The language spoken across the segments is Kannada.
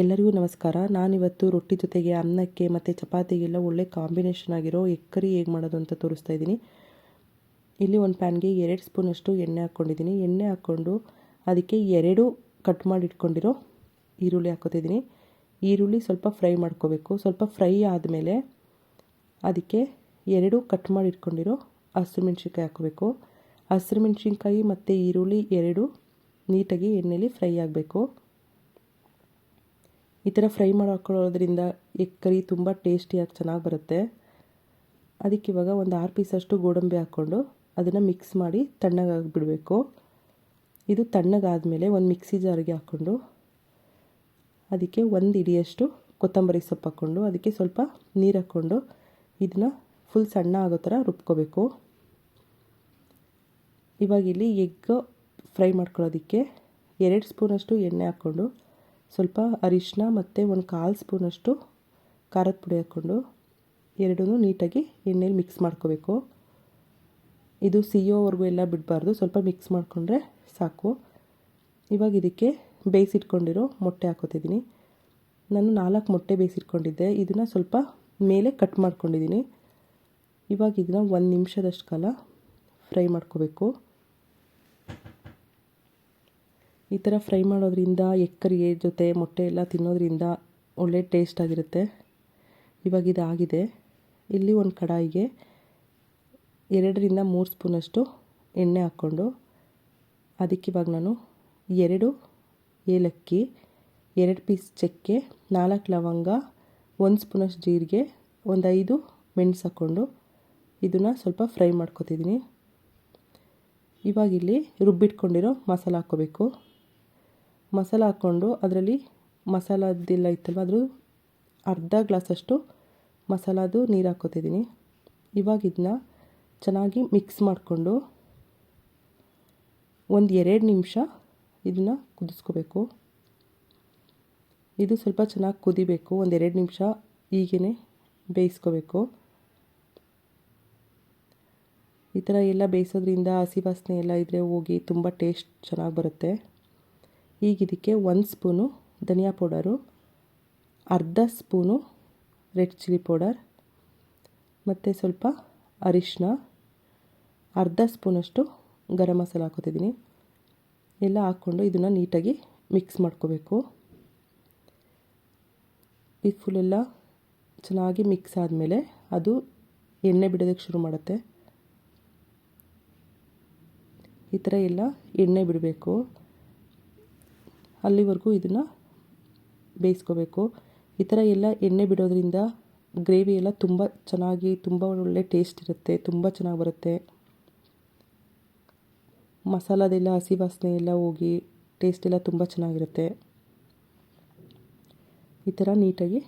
ಎಲ್ಲರಿಗೂ ನಮಸ್ಕಾರ. ನಾನಿವತ್ತು ರೊಟ್ಟಿ ಜೊತೆಗೆ ಅನ್ನಕ್ಕೆ ಮತ್ತು ಚಪಾತಿಗೆಲ್ಲ ಒಳ್ಳೆ ಕಾಂಬಿನೇಷನ್ ಆಗಿರೋ ಎಗ್ ಕರಿ ಹೇಗೆ ಮಾಡೋದು ಅಂತ ತೋರಿಸ್ತಾ ಇದ್ದೀನಿ. ಇಲ್ಲಿ ಒಂದು ಪ್ಯಾನ್ಗೆ ಎರಡು ಸ್ಪೂನಷ್ಟು ಎಣ್ಣೆ ಹಾಕ್ಕೊಂಡಿದ್ದೀನಿ. ಎಣ್ಣೆ ಹಾಕ್ಕೊಂಡು ಅದಕ್ಕೆ ಎರಡು ಕಟ್ ಮಾಡಿ ಇಟ್ಕೊಂಡಿರೋ ಈರುಳ್ಳಿ ಹಾಕೋತಿದ್ದೀನಿ ಈರುಳ್ಳಿ ಸ್ವಲ್ಪ ಫ್ರೈ ಮಾಡ್ಕೋಬೇಕು. ಸ್ವಲ್ಪ ಫ್ರೈ ಆದಮೇಲೆ ಅದಕ್ಕೆ ಎರಡು ಕಟ್ ಮಾಡಿ ಇಟ್ಕೊಂಡಿರೋ ಹಸಿರು ಮೆಣಸಿನ್ಕಾಯಿ ಹಾಕೋಬೇಕು. ಹಸಿರು ಮೆಣಸಿನ್ಕಾಯಿ ಮತ್ತು ಈರುಳ್ಳಿ ಎರಡು ನೀಟಾಗಿ ಎಣ್ಣೆಲಿ ಫ್ರೈ ಆಗಬೇಕು. ಈ ಥರ ಫ್ರೈ ಮಾಡಿ ಹಾಕೊಳ್ಳೋದ್ರಿಂದ ಎಗ್ ಕರಿ ತುಂಬ ಟೇಸ್ಟಿಯಾಗಿ ಚೆನ್ನಾಗಿ ಬರುತ್ತೆ. ಅದಕ್ಕೆ ಇವಾಗ ಒಂದು ಆರು ಪೀಸಷ್ಟು ಗೋಡಂಬಿ ಹಾಕ್ಕೊಂಡು ಅದನ್ನು ಮಿಕ್ಸ್ ಮಾಡಿ ತಣ್ಣಗಾಗಿ ಬಿಡಬೇಕು ಇದು ತಣ್ಣಗಾದಮೇಲೆ ಒಂದು ಮಿಕ್ಸಿ ಜಾರಿಗೆ ಹಾಕ್ಕೊಂಡು ಅದಕ್ಕೆ ಒಂದು ಇಡಿಯಷ್ಟು ಕೊತ್ತಂಬರಿ ಸೊಪ್ಪು ಹಾಕ್ಕೊಂಡು ಅದಕ್ಕೆ ಸ್ವಲ್ಪ ನೀರು ಹಾಕ್ಕೊಂಡು ಇದನ್ನ ಫುಲ್ ಸಣ್ಣ ಆಗೋ ಥರ ರುಬ್ಕೋಬೇಕು. ಇವಾಗ ಇಲ್ಲಿ ಎಗ್ ಫ್ರೈ ಮಾಡ್ಕೊಳ್ಳೋದಕ್ಕೆ ಎರಡು ಸ್ಪೂನಷ್ಟು ಎಣ್ಣೆ ಹಾಕ್ಕೊಂಡು ಸ್ವಲ್ಪ ಅರಿಶಿನ ಮತ್ತು ಒಂದು ಕಾಲು ಸ್ಪೂನಷ್ಟು ಖಾರದ ಪುಡಿ ಹಾಕ್ಕೊಂಡು ಎರಡೂ ನೀಟಾಗಿ ಎಣ್ಣೆಲಿ ಮಿಕ್ಸ್ ಮಾಡ್ಕೋಬೇಕು. ಇದು ಸಿಯೋವರೆಗೂ ಎಲ್ಲ ಬಿಡಬಾರ್ದು, ಸ್ವಲ್ಪ ಮಿಕ್ಸ್ ಮಾಡಿಕೊಂಡ್ರೆ ಸಾಕು. ಇವಾಗ ಇದಕ್ಕೆ ಬೇಯಿಸಿಟ್ಕೊಂಡಿರೋ ಮೊಟ್ಟೆ ಹಾಕೋತಿದ್ದೀನಿ. ನಾನು ನಾಲ್ಕು ಮೊಟ್ಟೆ ಬೇಯಿಸಿಟ್ಕೊಂಡಿದ್ದೆ, ಇದನ್ನು ಸ್ವಲ್ಪ ಮೇಲೆ ಕಟ್ ಮಾಡ್ಕೊಂಡಿದ್ದೀನಿ. ಇವಾಗ ಇದನ್ನು ಒಂದು ನಿಮಿಷದಷ್ಟು ಕಾಲ ಫ್ರೈ ಮಾಡ್ಕೋಬೇಕು. ಈ ಥರ ಫ್ರೈ ಮಾಡೋದ್ರಿಂದ ಎಕ್ಕರಿಗೆ ಜೊತೆ ಮೊಟ್ಟೆ ಎಲ್ಲ ತಿನ್ನೋದ್ರಿಂದ ಒಳ್ಳೆ ಟೇಸ್ಟ್ ಆಗಿರುತ್ತೆ. ಇವಾಗ ಇದಾಗಿದೆ. ಇಲ್ಲಿ ಒಂದು ಕಡಾಯಿಗೆ ಎರಡರಿಂದ ಮೂರು ಸ್ಪೂನಷ್ಟು ಎಣ್ಣೆ ಹಾಕ್ಕೊಂಡು ಅದಕ್ಕೆ ಇವಾಗ ನಾನು ಎರಡು ಏಲಕ್ಕಿ, ಎರಡು ಪೀಸ್ ಚಕ್ಕೆ, ನಾಲ್ಕು ಲವಂಗ, ಒಂದು ಸ್ಪೂನಷ್ಟು ಜೀರಿಗೆ, ಒಂದು ಐದು ಮೆಣಸು ಹಾಕ್ಕೊಂಡು ಇದನ್ನು ಸ್ವಲ್ಪ ಫ್ರೈ ಮಾಡ್ಕೊತಿದ್ದೀನಿ. ಇವಾಗ ಇಲ್ಲಿ ರುಬ್ಬಿಟ್ಕೊಂಡಿರೋ ಮಸಾಲ ಹಾಕ್ಕೋಬೇಕು. ಮಸಾಲ ಹಾಕ್ಕೊಂಡು ಅದರಲ್ಲಿ ಮಸಾಲದ್ದೆಲ್ಲ ಇತ್ತಲ್ವ ಅದ್ರ ಅರ್ಧ ಗ್ಲಾಸಷ್ಟು ಮಸಾಲದು ನೀರು ಹಾಕ್ಕೋತಿದ್ದೀನಿ. ಇವಾಗ ಇದನ್ನ ಚೆನ್ನಾಗಿ ಮಿಕ್ಸ್ ಮಾಡಿಕೊಂಡು ಒಂದು ಎರಡು ನಿಮಿಷ ಇದನ್ನು ಕುದಿಸ್ಕೋಬೇಕು. ಇದು ಸ್ವಲ್ಪ ಚೆನ್ನಾಗಿ ಕುದಿಬೇಕು, ಒಂದು ಎರಡು ನಿಮಿಷ ಹೀಗೇ ಬೇಯಿಸ್ಕೋಬೇಕು. ಈ ಥರ ಎಲ್ಲ ಬೇಯಿಸೋದ್ರಿಂದ ಹಸಿ ವಾಸನೆ ಎಲ್ಲ ಇದ್ದರೆ ಹೋಗಿ ತುಂಬ ಟೇಸ್ಟ್ ಚೆನ್ನಾಗಿ ಬರುತ್ತೆ. ಈಗ ಇದಕ್ಕೆ ಒಂದು ಸ್ಪೂನು ಧನಿಯಾ ಪೌಡರು, ಅರ್ಧ ಸ್ಪೂನು ರೆಡ್ ಚಿಲ್ಲಿ ಪೌಡರ್, ಮತ್ತು ಸ್ವಲ್ಪ ಅರಿಶಿನ ಅರ್ಧ ಸ್ಪೂನಷ್ಟು ಗರಂ ಮಸಾಲ ಹಾಕೋತಿದ್ದೀನಿ ಎಲ್ಲ ಹಾಕ್ಕೊಂಡು ಇದನ್ನು ನೀಟಾಗಿ ಮಿಕ್ಸ್ ಮಾಡ್ಕೋಬೇಕು. ಈ ಫುಲ್ಲೆಲ್ಲ ಚೆನ್ನಾಗಿ ಮಿಕ್ಸ್ ಆದಮೇಲೆ ಅದು ಎಣ್ಣೆ ಬಿಡೋದಕ್ಕೆ ಶುರು ಮಾಡುತ್ತೆ. ಈ ಥರ ಎಲ್ಲ ಎಣ್ಣೆ ಬಿಡಬೇಕು. ಅಲ್ಲಿವರೆಗೂ ಇದನ್ನು ಬೇಯಿಸ್ಕೋಬೇಕು. ಈ ಥರ ಎಲ್ಲ ಎಣ್ಣೆ ಬಿಡೋದ್ರಿಂದ ಗ್ರೇವಿ ಎಲ್ಲ ತುಂಬ ಚೆನ್ನಾಗಿ, ತುಂಬ ಒಳ್ಳೆ ಟೇಸ್ಟ್ ಇರುತ್ತೆ, ತುಂಬ ಚೆನ್ನಾಗಿ ಬರುತ್ತೆ. ಮಸಾಲದೆಲ್ಲ, ಹಸಿ ವಾಸನೆ ಎಲ್ಲ ಹೋಗಿ ಟೇಸ್ಟ್ ಎಲ್ಲ ತುಂಬ ಚೆನ್ನಾಗಿರುತ್ತೆ. ಈ ಥರ ನೀಟಾಗಿ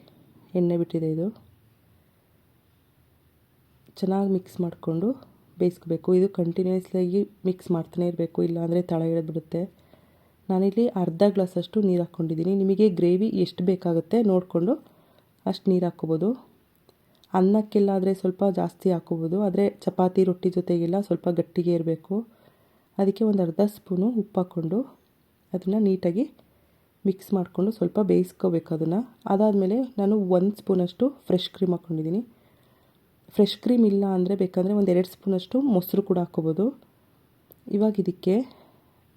ಎಣ್ಣೆ ಬಿಟ್ಟಿದೆ ಇದು. ಚೆನ್ನಾಗಿ ಮಿಕ್ಸ್ ಮಾಡಿಕೊಂಡು ಬೇಯಿಸ್ಕೋಬೇಕು. ಇದು ಕಂಟಿನ್ಯೂಸ್ಲಾಗಿ ಮಿಕ್ಸ್ ಮಾಡ್ತಾನೆ ಇರಬೇಕು, ಇಲ್ಲಾಂದರೆ ತಳ ಬಿಡುತ್ತೆ. ನಾನಿಲ್ಲಿ ಅರ್ಧ ಗ್ಲಾಸಷ್ಟು ನೀರು ಹಾಕ್ಕೊಂಡಿದ್ದೀನಿ ನಿಮಗೆ ಗ್ರೇವಿ ಎಷ್ಟು ಬೇಕಾಗುತ್ತೆ ನೋಡಿಕೊಂಡು ಅಷ್ಟು ನೀರು ಹಾಕ್ಕೋಬೋದು ಅನ್ನಕ್ಕೆಲ್ಲಾದರೆ ಸ್ವಲ್ಪ ಜಾಸ್ತಿ ಹಾಕ್ಕೋಬೋದು. ಆದರೆ ಚಪಾತಿ, ರೊಟ್ಟಿ ಜೊತೆಗೆಲ್ಲ ಸ್ವಲ್ಪ ಗಟ್ಟಿಗೆ ಇರಬೇಕು. ಅದಕ್ಕೆ ಒಂದು ಅರ್ಧ ಸ್ಪೂನು ಉಪ್ಪು ಹಾಕ್ಕೊಂಡು ಅದನ್ನು ನೀಟಾಗಿ ಮಿಕ್ಸ್ ಮಾಡಿಕೊಂಡು ಸ್ವಲ್ಪ ಬೇಯಿಸ್ಕೋಬೇಕು ಅದನ್ನು. ಅದಾದಮೇಲೆ ನಾನು ಒಂದು ಸ್ಪೂನಷ್ಟು ಫ್ರೆಶ್ ಕ್ರೀಮ್ ಹಾಕ್ಕೊಂಡಿದ್ದೀನಿ. ಫ್ರೆಶ್ ಕ್ರೀಮ್ ಇಲ್ಲ ಅಂದರೆ ಬೇಕಂದರೆ ಒಂದು ಎರಡು ಸ್ಪೂನಷ್ಟು ಮೊಸರು ಕೂಡ ಹಾಕ್ಕೋಬೋದು. ಇವಾಗ ಇದಕ್ಕೆ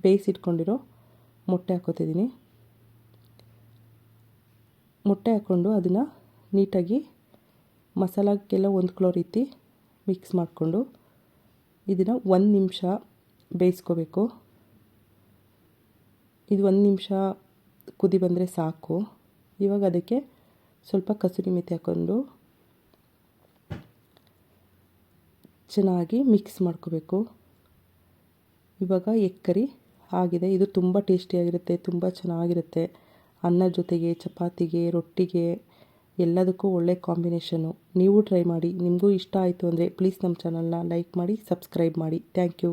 ಬೇಯಿಸಿಟ್ಕೊಂಡಿರೋ ಮೊಟ್ಟೆ ಹಾಕೋತಿದ್ದೀನಿ. ಮೊಟ್ಟೆ ಹಾಕ್ಕೊಂಡು ಅದನ್ನು ನೀಟಾಗಿ ಮಸಾಲಕ್ಕೆಲ್ಲ ಹೊಂದ್ಕೊಳ್ಳೋ ರೀತಿ ಮಿಕ್ಸ್ ಮಾಡಿಕೊಂಡು ಇದನ್ನು ಒಂದು ನಿಮಿಷ ಬೇಯಿಸ್ಕೋಬೇಕು. ಇದು ಒಂದು ನಿಮಿಷ ಕುದಿ ಬಂದರೆ ಸಾಕು. ಇವಾಗ ಅದಕ್ಕೆ ಸ್ವಲ್ಪ ಕಸೂರಿ ಮೆಥಿ ಹಾಕ್ಕೊಂಡು ಚೆನ್ನಾಗಿ ಮಿಕ್ಸ್ ಮಾಡ್ಕೋಬೇಕು. ಇವಾಗ ಎಗ್ ಕರಿ ಆಗಿದೆ. ಇದು ತುಂಬ ಟೇಸ್ಟಿಯಾಗಿರುತ್ತೆ, ತುಂಬ ಚೆನ್ನಾಗಿರುತ್ತೆ. ಅನ್ನ ಜೊತೆಗೆ, ಚಪಾತಿಗೆ, ರೊಟ್ಟಿಗೆ, ಎಲ್ಲದಕ್ಕೂ ಒಳ್ಳೆ ಕಾಂಬಿನೇಷನು ನೀವು ಟ್ರೈ ಮಾಡಿ, ನಿಮಗೂ ಇಷ್ಟ ಆಯಿತು ಅಂದರೆ ಪ್ಲೀಸ್ ನಮ್ಮ ಚಾನಲ್ನ ಲೈಕ್ ಮಾಡಿ, ಸಬ್ಸ್ಕ್ರೈಬ್ ಮಾಡಿ. Thank you.